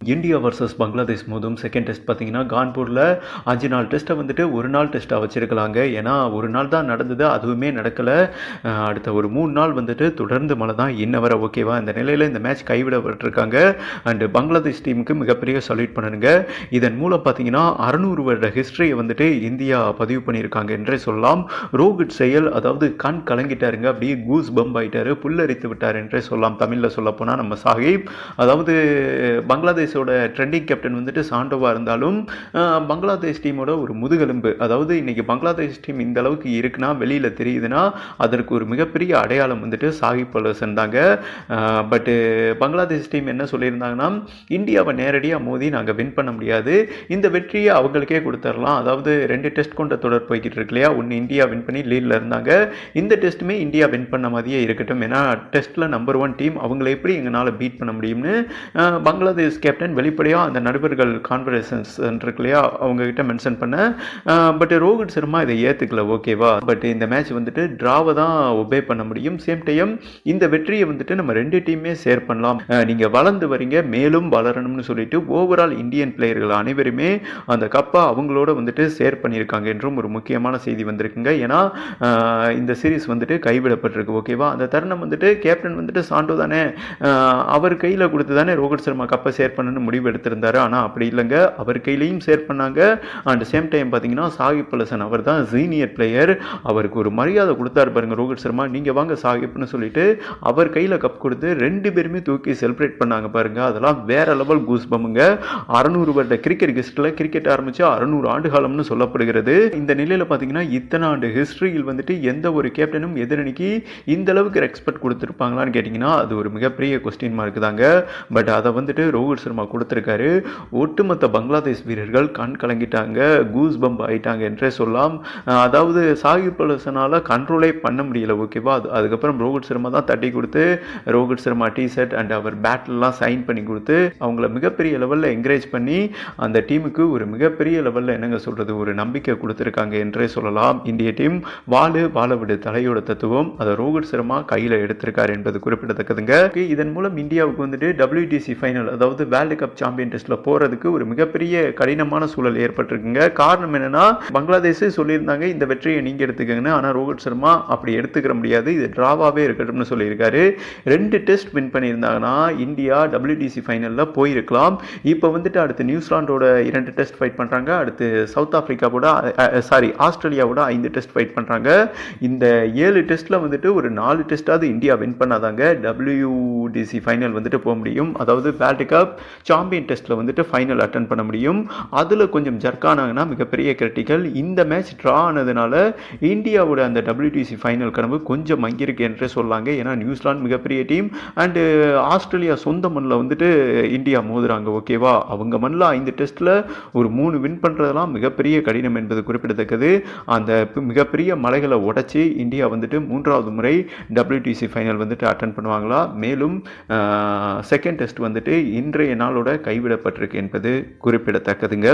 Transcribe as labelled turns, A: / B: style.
A: India versus Bangladesh மோதும் second test பார்த்தீங்கன்னா கான்பூரில் அஞ்சு நாள் டெஸ்ட்டை வந்துட்டு ஒரு நாள் டெஸ்ட்டாக வச்சுருக்கலாங்க. ஏன்னா ஒரு நாள் தான் நடந்தது அதுவுமே நடக்கலை. அடுத்த ஒரு மூணு நாள் வந்துட்டு தொடர்ந்து மழை தான். இன்ன வர ஓகேவா இந்த நிலையில் இந்த மேட்ச் கைவிடப்பட்டிருக்காங்க. அண்டு பங்களாதேஷ் டீமுக்கு மிகப்பெரிய சல்யூட் பண்ணணுங்க இதன் மூலம் பார்த்தீங்கன்னா அறநூறு வருட ஹிஸ்ட்ரியை வந்துட்டு இந்தியா பதிவு பண்ணியிருக்காங்க என்றே சொல்லலாம். ரோஹித் செயல் அதாவது கண் கலங்கிட்டாருங்க. அப்படியே கூஸ் பம்ப் ஆகிட்டாரு புல்லரித்து விட்டார் என்றே சொல்லலாம். தமிழில் சொல்லப்போனால் நம்ம சாஹிப். அதாவது பங்களாதேஷ் பங்களாதேஷோட ட்ரெண்டிங் கேப்டன் வந்துட்டு சாண்டோவாக இருந்தாலும் பங்களாதேஷ் டீமோட ஒரு முதுகெலும்பு. அதாவது இன்னைக்கு பங்களாதேஷ் டீம் இந்த அளவுக்கு இருக்குன்னா வெளியில் தெரியுதுன்னா அதற்கு ஒரு மிகப்பெரிய அடையாளம் வந்துட்டு சாஹிப் பலசன் தாங்க. பட்டு பங்களாதேஷ் டீம் என்ன சொல்லியிருந்தாங்கன்னா இந்தியாவை நேரடியாக மோதி நாங்கள் வின் பண்ண முடியாது. இந்த வெற்றியை அவங்களுக்கே கொடுத்துடலாம் அதாவது ரெண்டு டெஸ்ட் கொண்ட தொடர் போய்கிட்டு இருக்கு இல்லையா? ஒன்று இந்தியா வின் பண்ணி லீடில் இருந்தாங்க. இந்த டெஸ்ட்டுமே இந்தியா வின் பண்ண மாதிரியே இருக்கட்டும். ஏன்னா டெஸ்ட்டில் நம்பர் ஒன் டீம் அவங்கள எப்படி எங்களால் பீட் பண்ண முடியும்னு பங்களாதேஷ் கேப்டன் வெளிப்படையாக அந்த நடுவர்கள் கான்வர்சேஷன்ஸ் இருக்கு இல்லையா அவங்க கிட்ட மென்ஷன் பண்ண பட் ரோஹித் சர்மா இதை ஏற்றுக்கல ஓகேவா பட் இந்த மேட்ச் வந்துட்டு ட்ராவை தான் ஒபே பண்ண முடியும். சேம் டைம் இந்த வெற்றியை வந்துட்டு நம்ம ரெண்டு டீமே ஷேர் பண்ணலாம். நீங்கள் நீங்க வளர்ந்து வரீங்க மேலும் வளரணும்னு சொல்லிட்டு ஓவரால் இந்தியன் பிளேயர்கள் அனைவருமே அந்த கப்பை அவங்களோட வந்துட்டு ஷேர் பண்ணியிருக்காங்க என்றும் ஒரு முக்கியமான செய்தி வந்திருக்குங்க. ஏன்னா இந்த சீரிஸ் வந்துட்டு கைவிடப்பட்டிருக்கு ஓகேவா அந்த தருணம் வந்துட்டு கேப்டன் வந்துட்டு சாண்டோ தானே? அவர் கையில் கொடுத்து தானே ரோஹித் சர்மா கப்பை ஷேர் பண்ணணும்னு முடிவு எடுத்திருந்தாரு. ஆனால் அப்படி இல்லைங்க. அவர் கையிலையும் சேர் பண்ணாங்க. அண்ட் சேம் டைம் பார்த்தீங்கன்னா சாகிப் பலசன் அவர் தான் சீனியர் பிளேயர் அவருக்கு ஒரு மரியாதை கொடுத்தாரு பாருங்க ரோஹித் சர்மா. நீங்கள் வாங்க சாகிப்னு சொல்லிட்டு அவர் கையில் கப் கொடுத்து ரெண்டு பேருமே தூக்கி செலிப்ரேட் பண்ணாங்க பாருங்க. அதெல்லாம் வேற லெவல் கூஸ் பம்முங்க அறநூறு வருட கிரிக்கெட் ஹிஸ்டரியில் கிரிக்கெட் ஆரம்பிச்சு அறநூறு ஆண்டு காலம்னு சொல்லப்படுகிறது. இந்த நிலையில் பார்த்தீங்கன்னா இத்தனை ஆண்டு ஹிஸ்டரியில் வந்துட்டு எந்த ஒரு கேப்டனும் எதிரணிக்கு இந்த அளவுக்கு ரெஸ்பெக்ட் கொடுத்துருப்பாங்களான்னு கேட்டிங்கன்னா அது ஒரு மிகப்பெரிய கொஸ்டின் மார்க் தாங்க. பட் அதை வந்துட்டு ரோஹித் சர்மா கொடுத்துருக்காரு. ஒட்டுமொத்த பங்களாதேஷ் வீரர்கள் கண் கலங்கிட்டாங்க கூஸ் பம்ப் ஆயிட்டாங்க என்றே சொல்லலாம். அதாவது சாகிப் பலசனால் கண்ட்ரோலே பண்ண முடியல ஓகேவா அது அதுக்கப்புறம் ரோஹித் சர்மா தான் தட்டி கொடுத்து Rohit Sharma T shirt and அவர் பேட்லாம் சைன் பண்ணி கொடுத்து அவங்கள மிகப்பெரிய லெவலில் என்கரேஜ் பண்ணி அந்த டீமுக்கு ஒரு மிகப்பெரிய லெவலில் என்னங்க சொல்கிறது ஒரு நம்பிக்கை கொடுத்துருக்காங்க என்றே சொல்லலாம். இந்திய டீம் வாழு வாழவிடு தலையோட தத்துவம். அதை ரோஹித் சர்மா கையில் எடுத்திருக்காரு என்பது குறிப்பிடத்தக்கதுங்க. இதன் மூலம் இந்தியாவுக்கு வந்துட்டு டபிள்யூடிசி ஃபைனல் அதாவது வேர்ல்டு கப் சாம்பியன் டெஸ்ட்டில் போகிறதுக்கு ஒரு மிகப்பெரிய கடினமான சூழல் ஏற்பட்டிருக்குங்க. காரணம் என்னென்னா பங்களாதேஷே சொல்லியிருந்தாங்க இந்த வெற்றியை நீங்கள் எடுத்துக்கங்கன்னு. ஆனால் ரோஹித் சர்மா அப்படி எடுத்துக்கிற முடியாது. இது ட்ராவாகவே இருக்கட்டும்னு சொல்லியிருக்காரு. ரெண்டு டெஸ்ட் வின் பண்ணியிருந்தாங்கன்னா இந்தியா டபிள்யூடிசி ஃபைனலில் போயிருக்கலாம். இப்போ வந்துட்டு அடுத்து நியூசிலாண்டோட இரண்டு டெஸ்ட் ஃபைட் பண்ணுறாங்க அடுத்து சவுத் ஆஃப்ரிக்காவோட சாரி ஆஸ்திரேலியாவோட ஐந்து டெஸ்ட் ஃபைட் பண்ணுறாங்க இந்த ஏழு டெஸ்ட்டில் வந்துட்டு ஒரு நாலு டெஸ்ட்டாவது இந்தியா வின் பண்ணாதாங்க. டபிள்யூடிசி ஃபைனல் வந்துட்டு போக முடியும். அதாவது வேர்ல்டு கப் சாம்பியன் டெஸ்ட்டில் வந்துட்டு ஃபைனல் அட்டன் பண்ண முடியும். அதில் கொஞ்சம் ஜர்க்கானாங்கன்னா மிகப்பெரிய கிரிட்டிக்கல் இந்த மேட்ச் ட்ரா ஆனதுனால இந்தியாவோட அந்த டபிள்யூடிசி ஃபைனல் கனவு கொஞ்சம் மங்கியிருக்கு என்றே சொல்லாங்க. ஏன்னா நியூசிலாந்து மிகப்பெரிய டீம் அண்டு ஆஸ்திரேலியா சொந்த மண்ணில் வந்துட்டு இந்தியா மோதுறாங்க. ஓகேவா அவங்க மண்ணில் ஐந்து டெஸ்ட்டில் ஒரு மூணு வின் பண்ணுறதெல்லாம் மிகப்பெரிய கடினம் என்பது குறிப்பிடத்தக்கது. அந்த மிகப்பெரிய மலைகளை உடச்சி இந்தியா வந்துட்டு மூன்றாவது முறை டபிள்யூடிசி ஃபைனல் வந்துட்டு அட்டன் பண்ணுவாங்களா? மேலும் செகண்ட் டெஸ்ட் வந்துட்டு இன்றைய நாளோட கைவிடப்பட்டிருக்கு என்பது குறிப்பிடத்தக்கதுங்க.